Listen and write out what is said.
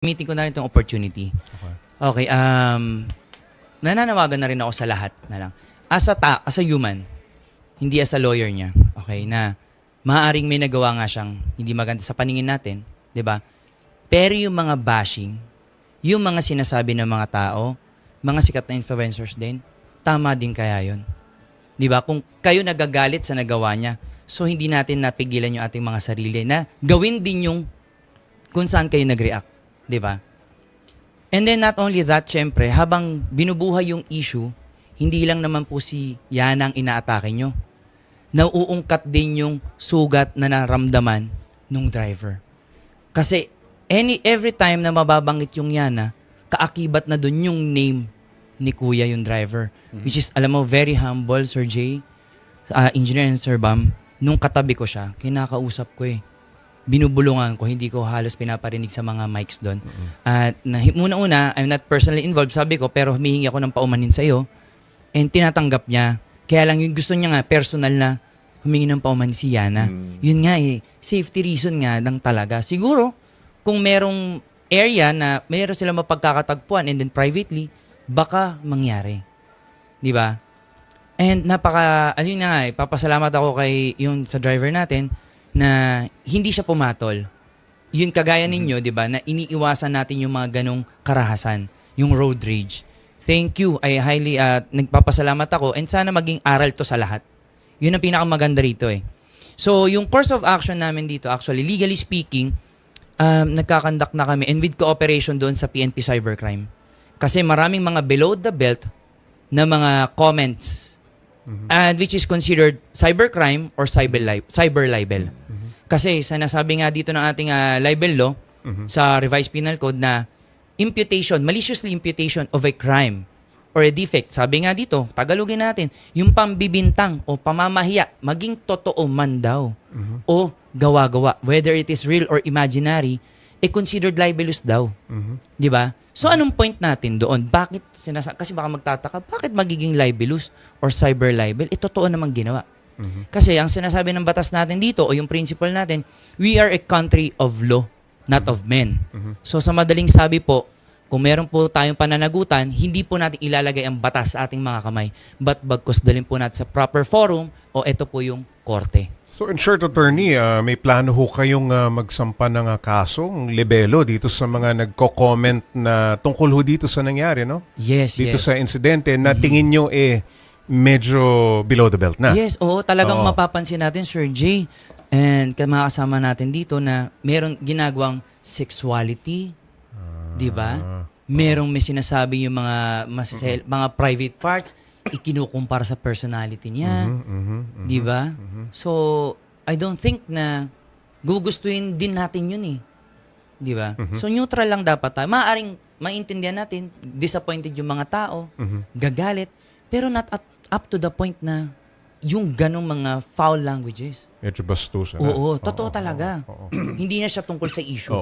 Gamitin ko na rin itong opportunity. Okay. Okay, um, nananawagan na rin ako sa lahat na lang. As a, ta- as a human, hindi as a lawyer niya, okay, na maaaring may nagawa nga siyang hindi maganda sa paningin natin, di ba? Pero yung mga bashing, yung mga sinasabi ng mga tao, mga sikat na influencers din, tama din kaya yon Di ba? Kung kayo nagagalit sa nagawa niya, so hindi natin napigilan yung ating mga sarili na gawin din yung kung saan kayo nag-react. Di ba? And then not only that, syempre, habang binubuhay yung issue, hindi lang naman po si Yana ang inaatake nyo. Nauungkat din yung sugat na naramdaman nung driver. Kasi any every time na mababanggit yung Yana, kaakibat na dun yung name ni Kuya yung driver. Which is, alam mo, very humble, Sir Jay, uh, engineer and Sir Bam. Nung katabi ko siya, kinakausap ko eh binubulungan ko, hindi ko halos pinaparinig sa mga mics doon. At na, muna-una, I'm not personally involved, sabi ko, pero humihingi ako ng paumanin sa iyo. And tinatanggap niya. Kaya lang yung gusto niya nga, personal na humingi ng paumanin si Yana. Yun nga eh, safety reason nga lang talaga. Siguro, kung merong area na meron sila mapagkakatagpuan and then privately, baka mangyari. Di ba? And napaka, ano yun na nga eh, papasalamat ako kay yung sa driver natin na hindi siya pumatol. Yun kagaya ninyo, di ba, na iniiwasan natin yung mga ganong karahasan, yung road rage. Thank you. I highly, uh, nagpapasalamat ako and sana maging aral to sa lahat. Yun ang pinakamaganda rito eh. So, yung course of action namin dito, actually, legally speaking, um, nagkakandak na kami and with cooperation doon sa PNP Cybercrime. Kasi maraming mga below the belt na mga comments and which is considered cybercrime or cyber li- cyber libel. Kasi sa nasabi nga dito ng ating ah, libel law sa revised penal code na imputation, maliciously imputation of a crime or a defect. Sabi nga dito, tagalogin natin, yung pambibintang o pamamahiya, maging totoo man daw o gawa-gawa, whether it is real or imaginary, eh considered libelous daw. Di ba? So anong point natin doon? Bakit sinasa kasi baka magtataka, bakit magiging libelous or cyber libel? Eh totoo namang ginawa. Kasi ang sinasabi ng batas natin dito o yung principle natin, we are a country of law, not of men. So sa madaling sabi po, kung meron po tayong pananagutan, hindi po natin ilalagay ang batas sa ating mga kamay, but bagkos dalhin po natin sa proper forum o ito po yung korte. So in short, attorney, ah, may plano ho kayong ah, magsampa ng ah, kasong libelo dito sa mga nagko-comment na tungkol ho dito sa nangyari, no? Yes, Dito yes. sa insidente na tingin nyo eh medyo below the belt na. Yes, oo, talagang Oo. mapapansin natin, Sir Jay, and ka- mga kasama natin dito na meron ginagawang sexuality, di ba? Merong may sinasabi yung mga masasel, mga private parts, ikinukumpara sa personality niya, di ba? So, I don't think na gugustuhin din natin yun eh. Di ba? So, neutral lang dapat tayo. Maaring maintindihan natin, disappointed yung mga tao, gagalit, pero not at, up to the point na yung ganong mga foul languages. Medyo bastos. Oo, totoo talaga. Hindi na siya tungkol sa issue. Oo.